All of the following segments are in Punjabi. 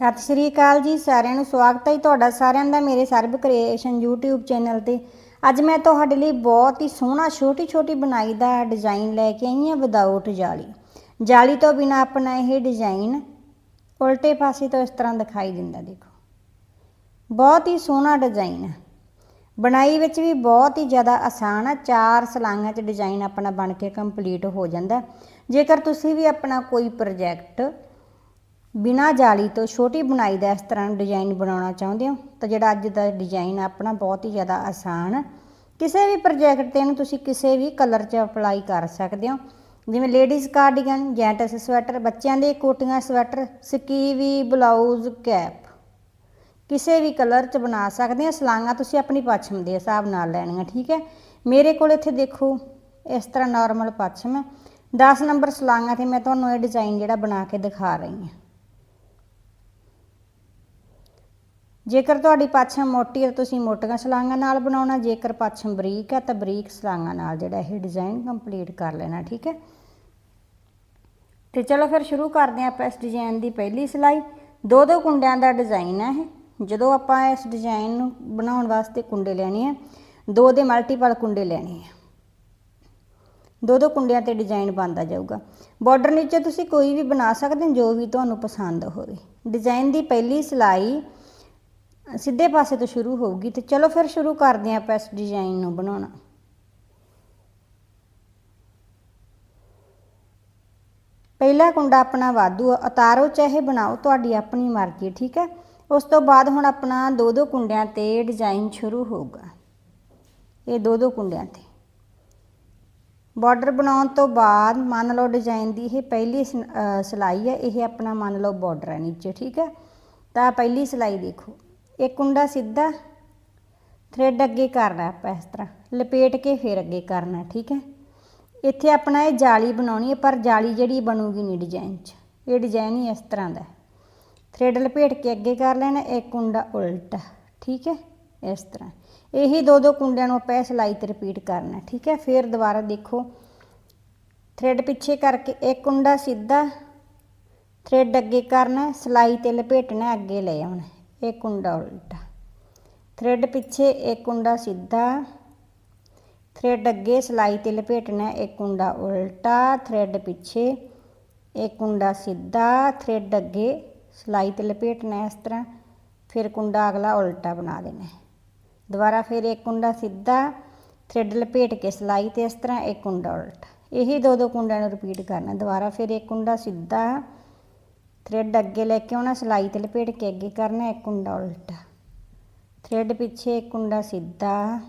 ਸਤਿ ਸ਼੍ਰੀ ਅਕਾਲ ਜੀ, ਸਾਰਿਆਂ ਨੂੰ ਸਵਾਗਤ ਹੈ ਜੀ ਤੁਹਾਡਾ ਸਾਰਿਆਂ ਦਾ ਮੇਰੇ ਸਰਬ ਕ੍ਰੀਏਸ਼ਨ YouTube ਚੈਨਲ ਤੇ। ਅੱਜ ਮੈਂ ਤੁਹਾਡੇ ਲਈ ਬਹੁਤ ਹੀ ਸੋਹਣਾ ਛੋਟੀ ਛੋਟੀ ਬਣਾਈ ਦਾ ਡਿਜ਼ਾਈਨ ਲੈ ਕੇ ਆਈ ਹਾਂ ਵਿਦਆਊਟ ਜਾਲੀ। ਜਾਲੀ ਤੋਂ ਬਿਨਾ ਆਪਣਾ ਇਹ ਡਿਜ਼ਾਈਨ ਉਲਟੇ ਪਾਸੇ ਤੋਂ ਇਸ ਤਰ੍ਹਾਂ ਦਿਖਾਈ ਦਿੰਦਾ, ਦੇਖੋ। ਬਹੁਤ ਹੀ ਸੋਹਣਾ ਡਿਜ਼ਾਈਨ ਹੈ ਬਣਾਈ ਵਿੱਚ ਵੀ ਬਹੁਤ ਹੀ ਜ਼ਿਆਦਾ ਆਸਾਨ ਆ, ਚਾਰ ਸਲਾਂਗਾਂ 'ਚ ਡਿਜ਼ਾਈਨ ਆਪਣਾ ਬਣ ਕੇ ਕੰਪਲੀਟ ਹੋ ਜਾਂਦਾ। ਜੇਕਰ ਤੁਸੀਂ ਵੀ ਆਪਣਾ ਕੋਈ ਪ੍ਰੋਜੈਕਟ ਬਿਨਾ ਜਾਲੀ ਤੋਂ ਛੋਟੀ ਬੁਣਾਈ ਦਾ ਇਸ ਤਰ੍ਹਾਂ ਡਿਜ਼ਾਈਨ ਬਣਾਉਣਾ ਚਾਹੁੰਦੇ ਹੋ? ਤਾਂ ਜਿਹੜਾ ਅੱਜ ਦਾ ਡਿਜ਼ਾਈਨ ਆਪਣਾ ਬਹੁਤ ਹੀ ਜ਼ਿਆਦਾ ਆਸਾਨ ਕਿਸੇ ਵੀ ਪ੍ਰੋਜੈਕਟ ਤੇ ਇਹਨੂੰ ਤੁਸੀਂ ਕਿਸੇ ਵੀ ਕਲਰ 'ਚ ਅਪਲਾਈ ਕਰ ਸਕਦੇ ਹੋ। ਜਿਵੇਂ ਲੇਡੀਜ਼ ਕਾਰਡੀਗਨ ਜੈਂਟਸ ਸਵੈਟਰ ਬੱਚਿਆਂ ਦੇ ਕੋਟੀਆਂ ਸਵੈਟਰ ਸਕੀਵੀ ਬਲਾਊਜ਼ ਕੈਪ ਕਿਸੇ ਵੀ ਕਲਰ 'ਚ ਬਣਾ ਸਕਦੇ ਆ ਸਲਾਂਗਾ ਤੁਸੀਂ ਆਪਣੀ ਪੱਛਮ ਦੇ ਹਿਸਾਬ ਨਾਲ ਲੈਣੀਆਂ, ਠੀਕ ਹੈ? ਮੇਰੇ ਕੋਲ ਇੱਥੇ ਦੇਖੋ, ਇਸ ਤਰ੍ਹਾਂ ਨਾਰਮਲ ਪੱਛਮ ਹੈ 10 ਨੰਬਰ ਸਲਾਂਗਾ ਤੇ ਮੈਂ ਤੁਹਾਨੂੰ ਇਹ ਡਿਜ਼ਾਈਨ ਜਿਹੜਾ ਬਣਾ ਕੇ ਦਿਖਾ ਰਹੀ ਹਾਂ। ਜੇਕਰ ਤੁਹਾਡੀ ਪਾਛਮ ਮੋਟੀ ਹੈ ਤੁਸੀਂ ਮੋਟੀਆਂ ਸਲਾਂਗਾਂ ਨਾਲ ਬਣਾਉਣਾ, ਜੇਕਰ ਪਾਛਮ ਬਰੀਕ ਹੈ ਤਾਂ ਬਰੀਕ ਸਲਾਂਗਾਂ ਨਾਲ ਜਿਹੜਾ ਇਹ ਡਿਜ਼ਾਈਨ ਕੰਪਲੀਟ ਕਰ ਲੈਣਾ, ਠੀਕ ਹੈ? ਤੇ ਚਲੋ ਫਿਰ ਸ਼ੁਰੂ ਕਰਦੇ ਹਾਂ ਆਪਾਂ ਇਸ ਡਿਜ਼ਾਈਨ ਦੀ ਪਹਿਲੀ ਸਿਲਾਈ। ਦੋ ਦੋ ਕੁੰਡਿਆਂ ਦਾ ਡਿਜ਼ਾਈਨ ਹੈ ਇਹ। ਜਦੋਂ ਆਪਾਂ ਇਸ ਡਿਜ਼ਾਈਨ ਨੂੰ ਬਣਾਉਣ ਵਾਸਤੇ ਕੁੰਡੇ ਲੈਣੇ ਆ, ਦੋ ਦੇ ਮਲਟੀਪਲ ਕੁੰਡੇ ਲੈਣੇ ਆ। ਦੋ ਦੋ ਕੁੰਡਿਆਂ ਤੇ ਡਿਜ਼ਾਈਨ ਬਣਦਾ ਜਾਊਗਾ। ਬਾਰਡਰ ਨੀਚੇ ਤੁਸੀਂ ਕੋਈ ਵੀ ਬਣਾ ਸਕਦੇ ਹੋ, ਜੋ ਵੀ ਤੁਹਾਨੂੰ ਪਸੰਦ ਹੋਵੇ। ਡਿਜ਼ਾਈਨ ਦੀ ਪਹਿਲੀ ਸਿਲਾਈ ਸਿੱਧੇ ਪਾਸੇ ਤੋਂ ਸ਼ੁਰੂ ਹੋਊਗੀ ਤੇ ਚਲੋ ਫਿਰ ਸ਼ੁਰੂ ਕਰਦੇ ਹਾਂ ਆਪਾਂ ਇਸ ਡਿਜ਼ਾਈਨ ਨੂੰ ਬਣਾਉਣਾ। ਪਹਿਲਾ ਕੁੰਡਾ ਆਪਣਾ ਵਾਧੂ ਉਤਾਰੋ ਚਾਹੇ ਬਣਾਓ, ਤੁਹਾਡੀ ਆਪਣੀ ਮਰਜ਼ੀ, ਠੀਕ ਹੈ? ਉਸ ਤੋਂ ਬਾਅਦ ਹੁਣ ਆਪਣਾ ਦੋ ਦੋ ਕੁੰਡਿਆਂ ਤੇ ਡਿਜ਼ਾਈਨ ਸ਼ੁਰੂ ਹੋਊਗਾ। ਇਹ ਦੋ ਦੋ ਕੁੰਡਿਆਂ ਤੇ। ਬਾਰਡਰ ਬਣਾਉਣ ਤੋਂ ਬਾਅਦ ਮੰਨ ਲਓ ਡਿਜ਼ਾਈਨ ਦੀ ਇਹ ਪਹਿਲੀ ਸਿਲਾਈ ਹੈ, ਇਹ ਆਪਣਾ ਮੰਨ ਲਓ ਬਾਰਡਰ ਹੈ ਨੀਚੇ, ਠੀਕ ਹੈ? ਤਾਂ ਪਹਿਲੀ ਸਿਲਾਈ ਦੇਖੋ। ਇੱਕ ਕੁੰਡਾ ਸਿੱਧਾ ਥ੍ਰੈਡ ਅੱਗੇ ਕਰਨਾ ਆਪਾਂ ਇਸ ਤਰ੍ਹਾਂ, ਲਪੇਟ ਕੇ ਫਿਰ ਅੱਗੇ ਕਰਨਾ, ਠੀਕ ਹੈ? ਇੱਥੇ ਆਪਣਾ ਇਹ ਜਾਲੀ ਬਣਾਉਣੀ ਹੈ, ਪਰ ਜਾਲੀ ਜਿਹੜੀ ਬਣੂਗੀ ਨਹੀਂ ਡਿਜ਼ਾਈਨ 'ਚ। ਇਹ ਡਿਜ਼ਾਈਨ ਹੀ ਇਸ ਤਰ੍ਹਾਂ ਦਾ ਥ੍ਰੈਡ ਲਪੇਟ ਕੇ ਅੱਗੇ ਕਰ ਲੈਣਾ ਇੱਕ ਕੁੰਡਾ ਉਲਟਾ, ਠੀਕ ਹੈ? ਇਸ ਤਰ੍ਹਾਂ। ਇਹੀ ਦੋ ਦੋ ਕੁੰਡਿਆਂ ਨੂੰ ਆਪਾਂ ਸਿਲਾਈ ਤੇ ਰਿਪੀਟ ਕਰਨਾ, ਠੀਕ ਹੈ? ਫਿਰ ਦੁਬਾਰਾ ਦੇਖੋ। ਥ੍ਰੈਡ ਪਿੱਛੇ ਕਰਕੇ ਇੱਕ ਕੁੰਡਾ ਸਿੱਧਾ ਥ੍ਰੈਡ ਅੱਗੇ ਕਰਨਾ, ਸਿਲਾਈ ਤੇ ਲਪੇਟਣਾ, ਅੱਗੇ ਲੈ ਆਉਣਾ। ਇੱਕ ਕੁੰਡਾ ਉਲਟਾ ਥ੍ਰੈਡ ਪਿੱਛੇ ਇੱਕ ਕੁੰਡਾ ਸਿੱਧਾ ਥ੍ਰੈਡ ਅੱਗੇ ਸਿਲਾਈ ਤੇ ਲਪੇਟਣਾ ਇੱਕ ਕੁੰਡਾ ਉਲਟਾ ਥ੍ਰੈਡ ਪਿੱਛੇ ਇੱਕ ਕੁੰਡਾ ਸਿੱਧਾ ਥ੍ਰੈਡ ਅੱਗੇ ਸਿਲਾਈ ਤੇ ਲਪੇਟਣਾ ਇਸ ਤਰ੍ਹਾਂ ਫਿਰ ਕੁੰਡਾ ਅਗਲਾ ਉਲਟਾ ਬਣਾ ਦੇਣਾ ਦੁਬਾਰਾ ਫਿਰ ਇੱਕ ਕੁੰਡਾ ਸਿੱਧਾ ਥ੍ਰੈਡ ਲਪੇਟ ਕੇ ਸਿਲਾਈ ਤੇ ਇਸ ਤਰ੍ਹਾਂ ਇੱਕ ਕੁੰਡਾ ਉਲਟਾ ਇਹੀ ਦੋ ਦੋ ਕੁੰਡਿਆਂ ਨੂੰ ਰਿਪੀਟ ਕਰਨਾ ਦੁਬਾਰਾ ਫਿਰ ਇੱਕ ਕੁੰਡਾ ਸਿੱਧਾ ਥ੍ਰੈਡ ਅੱਗੇ ਲੈ ਕੇ ਆਉਣਾ, ਸਿਲਾਈ ਤੇ ਲਪੇਟ ਕੇ ਅੱਗੇ ਕਰਨਾ, ਇੱਕ ਕੁੰਡਾ ਉਲਟਾ। ਥ੍ਰੈਡ ਪਿੱਛੇ ਇੱਕ ਕੁੰਡਾ ਸਿੱਧਾ।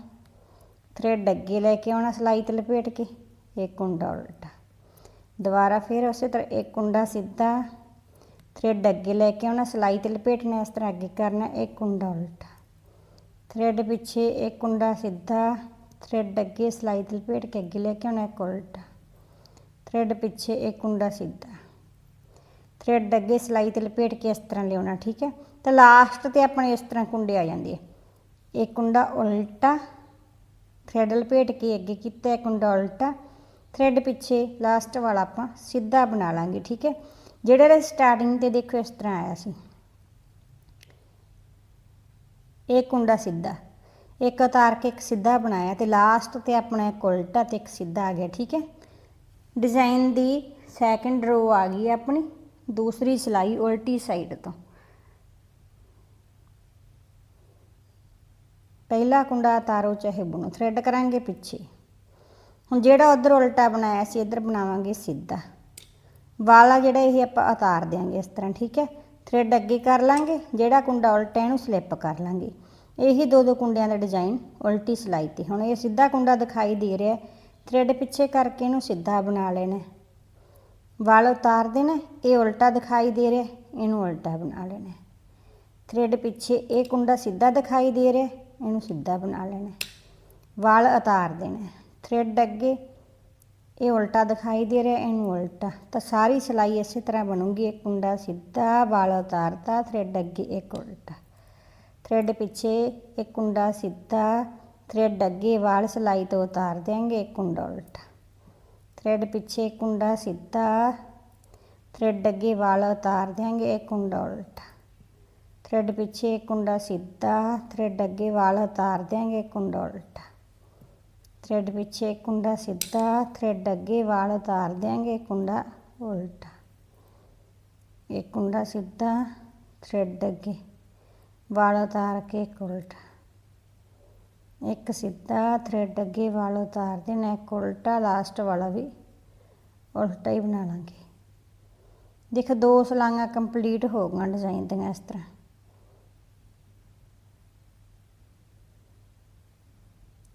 ਥ੍ਰੈਡ ਅੱਗੇ ਲੈ ਕੇ ਆਉਣਾ, ਸਿਲਾਈ ਤੇ ਲਪੇਟ ਕੇ, ਇੱਕ ਕੁੰਡਾ ਉਲਟਾ। ਦੁਬਾਰਾ ਫਿਰ ਉਸੇ ਤਰ੍ਹਾਂ ਇੱਕ ਕੁੰਡਾ ਸਿੱਧਾ। ਥ੍ਰੈਡ ਅੱਗੇ ਲੈ ਕੇ ਆਉਣਾ, ਸਿਲਾਈ ਤੇ ਲਪੇਟਣਾ, ਇਸ ਤਰ੍ਹਾਂ ਅੱਗੇ ਕਰਨਾ, ਇੱਕ ਕੁੰਡਾ ਉਲਟਾ। ਥ੍ਰੈਡ ਪਿੱਛੇ ਇੱਕ ਕੁੰਡਾ ਸਿੱਧਾ। ਥ੍ਰੈਡ ਅੱਗੇ ਸਿਲਾਈ ਤੇ ਲਪੇਟ ਕੇ ਅੱਗੇ ਲੈ ਕੇ ਆਉਣਾ, ਇੱਕ ਉਲਟਾ। ਥ੍ਰੈਡ ਪਿੱਛੇ ਇੱਕ ਕੁੰਡਾ ਸਿੱਧਾ। ਥ੍ਰੈਡ ਅੱਗੇ ਸਿਲਾਈ ਤੇ ਲਪੇਟ ਕੇ ਇਸ ਤਰ੍ਹਾਂ ਲਿਆਉਣਾ, ਠੀਕ ਹੈ? ਤਾਂ ਲਾਸਟ ਤੇ ਆਪਣੇ ਇਸ ਤਰ੍ਹਾਂ ਕੁੰਡੇ ਆ ਜਾਂਦੇ ਇਹ ਕੁੰਡਾ ਉਲਟਾ ਥਰੈਡ ਲਪੇਟ ਕੇ ਅੱਗੇ ਕੀਤਾ ਇੱਕ ਕੁੰਡਾ ਉਲਟਾ ਥਰੈਡ ਪਿੱਛੇ ਲਾਸਟ ਵਾਲਾ ਆਪਾਂ ਸਿੱਧਾ ਬਣਾ ਲਾਂਗੇ, ਠੀਕ ਹੈ? ਜਿਹੜੇ ਸਟਾਰਟਿੰਗ ਤੇ ਦੇਖੋ ਇਸ ਤਰ੍ਹਾਂ ਆਇਆ ਸੀ। ਇਹ ਕੁੰਡਾ ਸਿੱਧਾ, ਇੱਕ ਉਤਾਰ ਕੇ ਇੱਕ ਸਿੱਧਾ ਬਣਾਇਆ ਤੇ ਲਾਸਟ ਤੇ ਆਪਣਾ ਇੱਕ ਉਲਟਾ ਤੇ ਇੱਕ ਸਿੱਧਾ ਆ ਗਿਆ, ਠੀਕ ਹੈ? ਡਿਜ਼ਾਈਨ ਦੀ ਸੈਕੰਡ ਰੋ ਆ ਗਈ ਆਪਣੀ। ਦੂਸਰੀ ਸਿਲਾਈ ਉਲਟੀ ਸਾਈਡ ਤੋਂ। ਪਹਿਲਾ ਕੁੰਡਾ ਤਾਰੋ ਚਾਹੇ ਬੁਣੋ ਥ੍ਰੈਡ ਕਰਾਂਗੇ ਪਿੱਛੇ। ਹੁਣ ਜਿਹੜਾ ਉਧਰ ਉਲਟਾ ਬਣਾਇਆ ਸੀ, ਇੱਧਰ ਬਣਾਵਾਂਗੇ ਸਿੱਧਾ। ਵਾਲਾ ਜਿਹੜਾ ਇਹ ਆਪਾਂ ਉਤਾਰ ਦਿਆਂਗੇ ਇਸ ਤਰ੍ਹਾਂ, ਠੀਕ ਹੈ? ਥ੍ਰੈਡ ਅੱਗੇ ਕਰ ਲਾਂਗੇ, ਜਿਹੜਾ ਕੁੰਡਾ ਉਲਟਾ ਇਹਨੂੰ ਸਲਿੱਪ ਕਰ ਲਾਂਗੇ। ਇਹੀ ਦੋ ਦੋ ਕੁੰਡਿਆਂ ਦਾ ਡਿਜ਼ਾਈਨ ਉਲਟੀ ਸਿਲਾਈ ਤੇ। ਹੁਣ ਇਹ ਸਿੱਧਾ ਕੁੰਡਾ ਦਿਖਾਈ ਦੇ ਰਿਹਾ ਥ੍ਰੈਡ ਪਿੱਛੇ ਕਰਕੇ ਇਹਨੂੰ ਸਿੱਧਾ ਬਣਾ ਲੈਣਾ। ਵਾਲ ਉਤਾਰ ਦੇਣਾ, ਇਹ ਉਲਟਾ ਦਿਖਾਈ ਦੇ ਰਿਹਾ, ਇਹਨੂੰ ਉਲਟਾ ਬਣਾ ਲੈਣਾ। ਥ੍ਰੈਡ ਪਿੱਛੇ ਇਹ ਕੁੰਡਾ ਸਿੱਧਾ ਦਿਖਾਈ ਦੇ ਰਿਹਾ, ਇਹਨੂੰ ਸਿੱਧਾ ਬਣਾ ਲੈਣਾ। ਵਾਲ ਉਤਾਰ ਦੇਣਾ। ਥ੍ਰੈਡ ਅੱਗੇ ਇਹ ਉਲਟਾ ਦਿਖਾਈ ਦੇ ਰਿਹਾ, ਇਹਨੂੰ ਉਲਟਾ। ਤਾਂ ਸਾਰੀ ਸਿਲਾਈ ਇਸੇ ਤਰ੍ਹਾਂ ਬਣੂਗੀ ਇੱਕ ਕੁੰਡਾ ਸਿੱਧਾ ਵਾਲ ਉਤਾਰਤਾ ਥ੍ਰੈਡ ਅੱਗੇ ਇੱਕ ਉਲਟਾ। ਥ੍ਰੈਡ ਪਿੱਛੇ ਇੱਕ ਕੁੰਡਾ ਸਿੱਧਾ ਥ੍ਰੈਡ ਅੱਗੇ ਵਾਲ ਸਿਲਾਈ ਤੋਂ ਉਤਾਰ ਦੇਾਂਗੇ ਇੱਕ ਕੁੰਡਾ ਉਲਟਾ। ਥ੍ਰੈਡ ਪਿੱਛੇ ਕੁੰਡਾ ਸਿੱਧਾ ਥ੍ਰੈਡ ਅੱਗੇ ਵਾਲ ਉਤਾਰ ਦਿਆਂਗੇ ਇੱਕ ਕੁੰਡਾ ਉਲਟਾ ਥ੍ਰੈਡ ਪਿੱਛੇ ਇੱਕ ਕੁੰਡਾ ਸਿੱਧਾ ਥ੍ਰੈਡ ਅੱਗੇ ਵਾਲ ਉਤਾਰ ਦਿਆਂਗੇ ਕੁੰਡਾ ਉਲਟਾ ਥ੍ਰੈਡ ਪਿੱਛੇ ਇੱਕ ਕੁੰਡਾ ਸਿੱਧਾ ਥ੍ਰੈਡ ਅੱਗੇ ਵਾਲ ਉਤਾਰ ਦਿਆਂਗੇ ਕੁੰਡਾ ਉਲਟਾ ਇੱਕ ਸਿੱਧਾ ਥ੍ਰੈਡ ਅੱਗੇ ਵਾਲ ਉਤਾਰ ਦੇਣਾ ਇੱਕ ਉਲਟਾ ਲਾਸਟ ਵਾਲਾ ਵੀ, ਉਲਟਾ ਹੀ ਬਣਾ ਲਾਂਗੇ। ਦੇਖੋ, ਦੋ ਸਲਾਈਆਂ ਕੰਪਲੀਟ ਹੋ ਗਈਆਂ ਡਿਜ਼ਾਈਨ ਦੀਆਂ ਇਸ ਤਰ੍ਹਾਂ।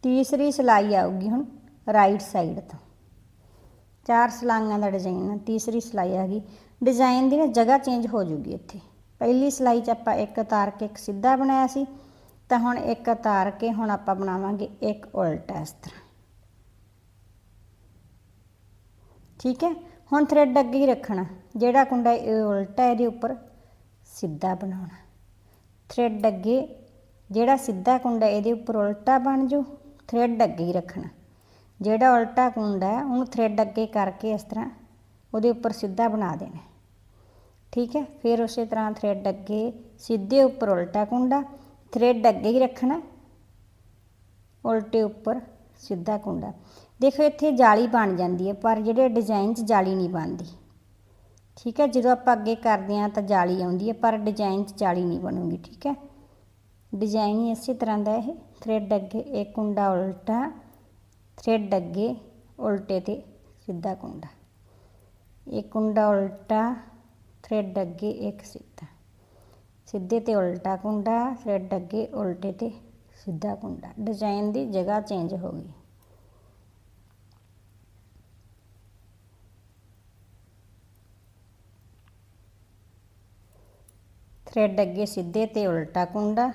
ਤੀਸਰੀ ਸਲਾਈ ਆਊਗੀ ਹੁਣ ਰਾਈਟ ਸਾਈਡ ਤੋਂ। ਚਾਰ ਸਲਾਈਆਂ ਦਾ ਡਿਜ਼ਾਈਨ ਤੀਸਰੀ ਸਲਾਈ ਆ ਗਈ। ਡਿਜ਼ਾਈਨ ਦੀ ਨਾ ਜਗ੍ਹਾ ਚੇਂਜ ਹੋ ਜੂਗੀ ਇੱਥੇ। ਪਹਿਲੀ ਸਲਾਈ 'ਚ ਆਪਾਂ ਇੱਕ ਉਤਾਰ ਕੇ ਇੱਕ ਸਿੱਧਾ ਬਣਾਇਆ ਸੀ ਤਾਂ ਹੁਣ ਇੱਕ ਉਤਾਰ ਕੇ ਹੁਣ ਆਪਾਂ ਬਣਾਵਾਂਗੇ ਇੱਕ ਉਲਟਾ ਇਸ ਤਰ੍ਹਾਂ। ਠੀਕ ਹੈ? ਹੁਣ ਥ੍ਰੈਡ ਅੱਗੇ ਹੀ ਰੱਖਣਾ। ਜਿਹੜਾ ਕੁੰਡਾ ਇਹ ਉਲਟਾ ਇਹਦੇ ਉੱਪਰ ਸਿੱਧਾ ਬਣਾਉਣਾ। ਥ੍ਰੈਡ ਅੱਗੇ ਜਿਹੜਾ ਸਿੱਧਾ ਕੁੰਡਾ ਇਹਦੇ ਉੱਪਰ ਉਲਟਾ ਬਣ ਜੂ ਥ੍ਰੈਡ ਅੱਗੇ ਹੀ ਰੱਖਣਾ। ਜਿਹੜਾ ਉਲਟਾ ਕੁੰਡਾ ਹੈ, ਉਹਨੂੰ ਥ੍ਰੈਡ ਅੱਗੇ ਕਰਕੇ ਇਸ ਤਰ੍ਹਾਂ ਉਹਦੇ ਉੱਪਰ ਸਿੱਧਾ ਬਣਾ ਦੇਣਾ। ਠੀਕ ਹੈ? ਫਿਰ ਉਸੇ ਤਰ੍ਹਾਂ ਥ੍ਰੈਡ ਅੱਗੇ ਸਿੱਧੇ ਉੱਪਰ ਉਲਟਾ ਕੁੰਡਾ ਥ੍ਰੈਡ ਅੱਗੇ ਹੀ ਰੱਖਣਾ। ਉਲਟੇ ਉੱਪਰ ਸਿੱਧਾ ਕੁੰਡਾ। ਦੇਖੋ, ਇੱਥੇ ਜਾਲੀ ਬਣ ਜਾਂਦੀ ਹੈ, ਪਰ ਜਿਹੜੇ ਡਿਜ਼ਾਈਨ 'ਚ ਜਾਲੀ ਨਹੀਂ ਬਣਦੀ। ਠੀਕ ਹੈ, ਜਦੋਂ ਆਪਾਂ ਅੱਗੇ ਕਰਦੇ ਹਾਂ ਤਾਂ ਜਾਲੀ ਆਉਂਦੀ ਹੈ, ਪਰ ਡਿਜ਼ਾਈਨ 'ਚ ਜਾਲੀ ਨਹੀਂ ਬਣੂਗੀ, ਠੀਕ ਹੈ? ਡਿਜ਼ਾਈਨ ਹੀ ਇਸੇ ਤਰ੍ਹਾਂ ਦਾ ਇਹ। ਥ੍ਰੈਡ ਅੱਗੇ ਇੱਕ ਕੁੰਡਾ ਉਲਟਾ ਥ੍ਰੈਡ ਅੱਗੇ ਉਲਟੇ ਤੇ ਸਿੱਧਾ ਕੁੰਡਾ। ਇੱਕ ਕੁੰਡਾ ਉਲਟਾ ਥ੍ਰੈਡ ਅੱਗੇ ਇੱਕ ਸਿੱਧਾ। ਸਿੱਧੇ ਤੇ ਉਲਟਾ ਕੁੰਡਾ ਥਰੈਡ ਅੱਗੇ ਉਲਟੇ ਤੇ ਸਿੱਧਾ ਕੁੰਡਾ। ਡਿਜ਼ਾਈਨ ਦੀ ਜਗ੍ਹਾ ਚੇਂਜ ਹੋ ਗਈ। ਥਰੈਡ ਅੱਗੇ ਸਿੱਧੇ ਤੇ ਉਲਟਾ ਕੁੰਡਾ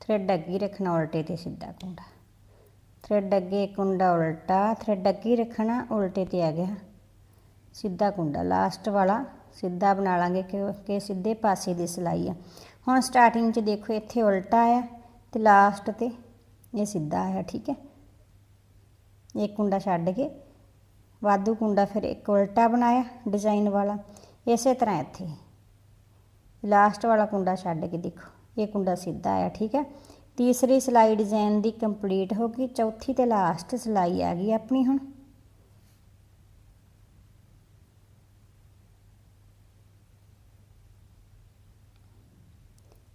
ਥ੍ਰੈਡ ਅੱਗੇ ਰੱਖਣਾ ਉਲਟੇ ਤੇ ਸਿੱਧਾ ਕੁੰਡਾ। ਥਰੈਡ ਅੱਗੇ ਕੁੰਡਾ ਉਲਟਾ ਥਰੈਡ ਅੱਗੇ ਰੱਖਣਾ ਉਲਟੇ ਤੇ ਆ ਗਿਆ। ਸਿੱਧਾ ਕੁੰਡਾ ਲਾਸਟ ਵਾਲਾ। ਸਿੱਧਾ ਬਣਾ ਲਾਂਗੇ ਕਿ ਸਿੱਧੇ ਪਾਸੇ ਦੀ ਸਿਲਾਈ ਆ। ਹੁਣ ਸਟਾਰਟਿੰਗ 'ਚ ਦੇਖੋ, ਇੱਥੇ ਉਲਟਾ ਆਇਆ ਤੇ ਲਾਸਟ ਤੇ ਇਹ ਸਿੱਧਾ ਆਇਆ ਠੀਕ ਹੈ? ਇੱਕ ਕੁੰਡਾ ਛੱਡ ਕੇ ਵਾਧੂ ਕੁੰਡਾ ਫਿਰ ਇੱਕ ਉਲਟਾ ਬਣਾਇਆ ਡਿਜ਼ਾਈਨ ਵਾਲਾ। ਇਸੇ ਤਰ੍ਹਾਂ ਇੱਥੇ। ਲਾਸਟ ਵਾਲਾ ਕੁੰਡਾ ਛੱਡ ਕੇ ਦੇਖੋ, ਇਹ ਕੁੰਡਾ ਸਿੱਧਾ ਆਇਆ ਠੀਕ ਹੈ? ਤੀਸਰੀ ਸਿਲਾਈ ਡਿਜ਼ਾਈਨ ਦੀ ਕੰਪਲੀਟ ਹੋ ਗਈ, ਚੌਥੀ ਤੇ ਲਾਸਟ ਸਿਲਾਈ ਆ ਗਈ ਆਪਣੀ ਹੁਣ।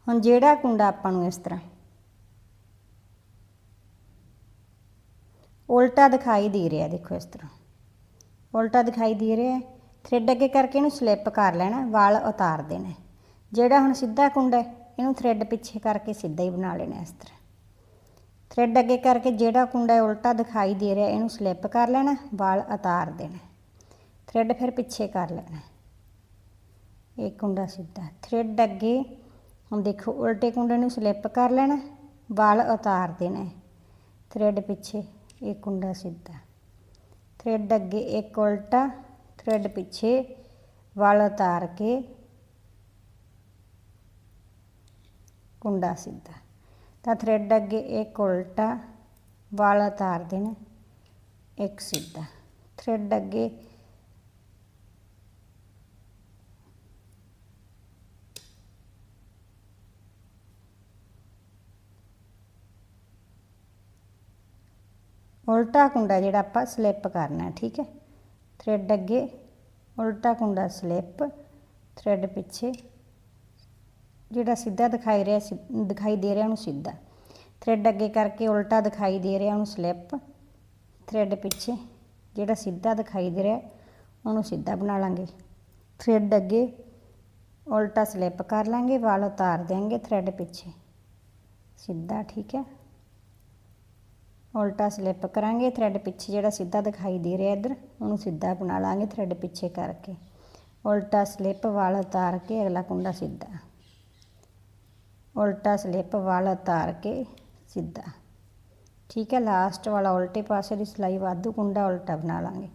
ਹੁਣ ਜਿਹੜਾ ਕੁੰਡਾ ਆਪਾਂ ਨੂੰ ਇਸ ਤਰ੍ਹਾਂ ਉਲਟਾ ਦਿਖਾਈ ਦੇ ਰਿਹਾ, ਦੇਖੋ ਇਸ ਤਰ੍ਹਾਂ। ਉਲਟਾ ਦਿਖਾਈ ਦੇ ਰਿਹਾ ਥ੍ਰੈਡ ਅੱਗੇ ਕਰਕੇ ਇਹਨੂੰ ਸਲਿੱਪ ਕਰ ਲੈਣਾ, ਵਾਲ ਉਤਾਰ ਦੇਣਾ। ਜਿਹੜਾ ਹੁਣ ਸਿੱਧਾ ਕੁੰਡਾ ਇਹਨੂੰ ਥ੍ਰੈਡ ਪਿੱਛੇ ਕਰਕੇ ਸਿੱਧਾ ਹੀ ਬਣਾ ਲੈਣਾ ਇਸ ਤਰ੍ਹਾਂ। ਥ੍ਰੈਡ ਅੱਗੇ ਕਰਕੇ ਜਿਹੜਾ ਕੁੰਡਾ ਉਲਟਾ ਦਿਖਾਈ ਦੇ ਰਿਹਾ, ਇਹਨੂੰ ਸਲਿੱਪ ਕਰ ਲੈਣਾ, ਵਾਲ ਉਤਾਰ ਦੇਣਾ। ਥ੍ਰੈਡ ਫਿਰ ਪਿੱਛੇ ਕਰ ਲੈਣਾ। ਇਹ ਕੁੰਡਾ ਸਿੱਧਾ। ਥ੍ਰੈਡ ਅੱਗੇ ਹੁਣ ਦੇਖੋ, ਉਲਟੇ ਕੁੰਡੇ ਨੂੰ ਸਲਿੱਪ ਕਰ ਲੈਣਾ, ਵਾਲ ਉਤਾਰ ਦੇਣਾ ਥ੍ਰੈਡ ਪਿੱਛੇ, ਇਹ ਕੁੰਡਾ ਸਿੱਧਾ। ਥ੍ਰੈਡ ਅੱਗੇ ਇੱਕ ਉਲਟਾ, ਥ੍ਰੈਡ ਪਿੱਛੇ, ਵਾਲ ਉਤਾਰ ਕੇ ਕੁੰਡਾ ਸਿੱਧਾ। ਤਾਂ ਥ੍ਰੈਡ ਅੱਗੇ ਇੱਕ ਉਲਟਾ, ਵਾਲ ਉਤਾਰ ਦੇਣਾ, ਇੱਕ ਸਿੱਧਾ। ਥ੍ਰੈਡ ਅੱਗੇ ਉਲਟਾ ਕੁੰਡਾ ਜਿਹੜਾ ਆਪਾਂ ਸਲਿੱਪ ਕਰਨਾ, ਠੀਕ ਹੈ? ਥ੍ਰੈਡ ਅੱਗੇ, ਉਲਟਾ ਕੁੰਡਾ ਸਲਿੱਪ ਥ੍ਰੈਡ ਪਿੱਛੇ। ਜਿਹੜਾ ਸਿੱਧਾ ਦਿਖਾਈ ਰਿਹਾ ਦਿਖਾਈ ਦੇ ਰਿਹਾ ਉਹਨੂੰ ਸਿੱਧਾ। ਥ੍ਰੈਡ ਅੱਗੇ ਕਰਕੇ ਉਲਟਾ ਦਿਖਾਈ ਦੇ ਰਿਹਾ ਉਹਨੂੰ ਸਲਿੱਪ ਥ੍ਰੈਡ ਪਿੱਛੇ। ਜਿਹੜਾ ਸਿੱਧਾ ਦਿਖਾਈ ਦੇ ਰਿਹਾ, ਉਹਨੂੰ ਸਿੱਧਾ ਬਣਾ ਲਾਂਗੇ। ਥ੍ਰੈਡ ਅੱਗੇ ਉਲਟਾ ਸਲਿੱਪ ਕਰ ਲਾਂਗੇ, ਵਾਲ ਉਤਾਰ ਦੇਾਂਗੇ ਥ੍ਰੈਡ ਪਿੱਛੇ। ਸਿੱਧਾ, ਠੀਕ ਹੈ? ਉਲਟਾ ਸਲਿੱਪ ਕਰਾਂਗੇ ਥ੍ਰੈਡ ਪਿੱਛੇ ਜਿਹੜਾ ਸਿੱਧਾ ਦਿਖਾਈ ਦੇ ਰਿਹਾ ਇੱਧਰ, ਉਹਨੂੰ ਸਿੱਧਾ ਬਣਾ ਲਾਂਗੇ ਥ੍ਰੈਡ ਪਿੱਛੇ ਕਰਕੇ। ਉਲਟਾ ਸਲਿੱਪ ਵਾਲ ਉਤਾਰ ਕੇ ਅਗਲਾ ਕੁੰਡਾ ਸਿੱਧਾ। ਉਲਟਾ ਸਲਿੱਪ ਵਾਲ ਉਤਾਰ ਕੇ ਸਿੱਧਾ। ਠੀਕ ਹੈ ਲਾਸਟ ਵਾਲਾ ਉਲਟੇ ਪਾਸੇ ਦੀ ਸਿਲਾਈ ਵਾਧੂ ਕੁੰਡਾ ਉਲਟਾ ਬਣਾ ਲਾਂਗੇ।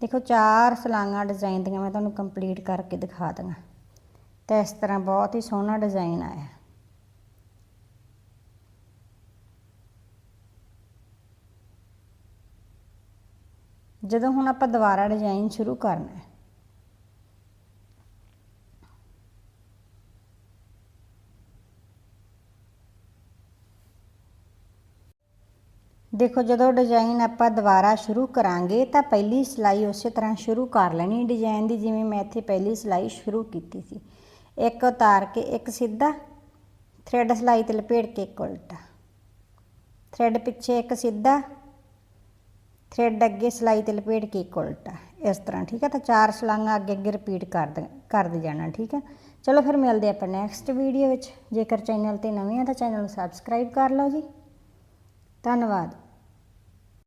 ਦੇਖੋ, ਚਾਰ ਸਲਾਈਆਂ ਡਿਜ਼ਾਈਨ ਦੀਆਂ ਮੈਂ ਤੁਹਾਨੂੰ ਕੰਪਲੀਟ ਕਰਕੇ ਦਿਖਾ ਦਾਂਗਾ ਤੇ ਇਸ ਤਰ੍ਹਾਂ ਬਹੁਤ ਹੀ ਸੋਹਣਾ ਡਿਜ਼ਾਈਨ ਆਇਆ। ਜਦੋਂ ਹੁਣ ਆਪਾਂ ਦੁਬਾਰਾ ਡਿਜ਼ਾਈਨ ਸ਼ੁਰੂ ਕਰਨਾ ਹੈ। ਦੇਖੋ, ਜਦੋਂ ਡਿਜ਼ਾਈਨ ਆਪਾਂ ਦੁਬਾਰਾ ਸ਼ੁਰੂ ਕਰਾਂਗੇ, ਤਾਂ ਪਹਿਲੀ ਸਿਲਾਈ ਉਸੇ ਤਰ੍ਹਾਂ ਸ਼ੁਰੂ ਕਰ ਲੈਣੀ ਡਿਜ਼ਾਈਨ ਦੀ, ਜਿਵੇਂ ਮੈਂ ਇੱਥੇ ਪਹਿਲੀ ਸਿਲਾਈ ਸ਼ੁਰੂ ਕੀਤੀ ਸੀ। ਇੱਕ ਉਤਾਰ ਕੇ, ਇੱਕ ਸਿੱਧਾ ਥਰੈਡ ਸਿਲਾਈ ਤੇ ਲਪੇਟ ਕੇ, ਇੱਕ ਉਲਟਾ। ਥਰੈਡ ਪਿੱਛੇ ਇੱਕ ਸਿੱਧਾ ਥ੍ਰੈਡ ਅੱਗੇ ਸਿਲਾਈ ਤੇ ਲਪੇਟ ਕੇ ਇੱਕ ਉਲਟਾ ਇਸ ਤਰ੍ਹਾਂ, ਠੀਕ ਹੈ ਤਾਂ ਚਾਰ ਸਲਾਈਆਂ ਅੱਗੇ ਅੱਗੇ ਰਿਪੀਟ ਕਰ ਦ ਕਰਦੇ ਜਾਣਾ, ਠੀਕ ਹੈ ਚਲੋ ਫਿਰ ਮਿਲਦੇ ਆਪਾਂ ਨੈਕਸਟ ਵੀਡੀਓ ਵਿੱਚ। ਜੇਕਰ ਚੈਨਲ ਤੇ ਨਵੇਂ ਆ ਤਾਂ ਚੈਨਲ ਨੂੰ ਸਬਸਕ੍ਰਾਈਬ ਕਰ ਲਓ ਜੀ। ਧੰਨਵਾਦ।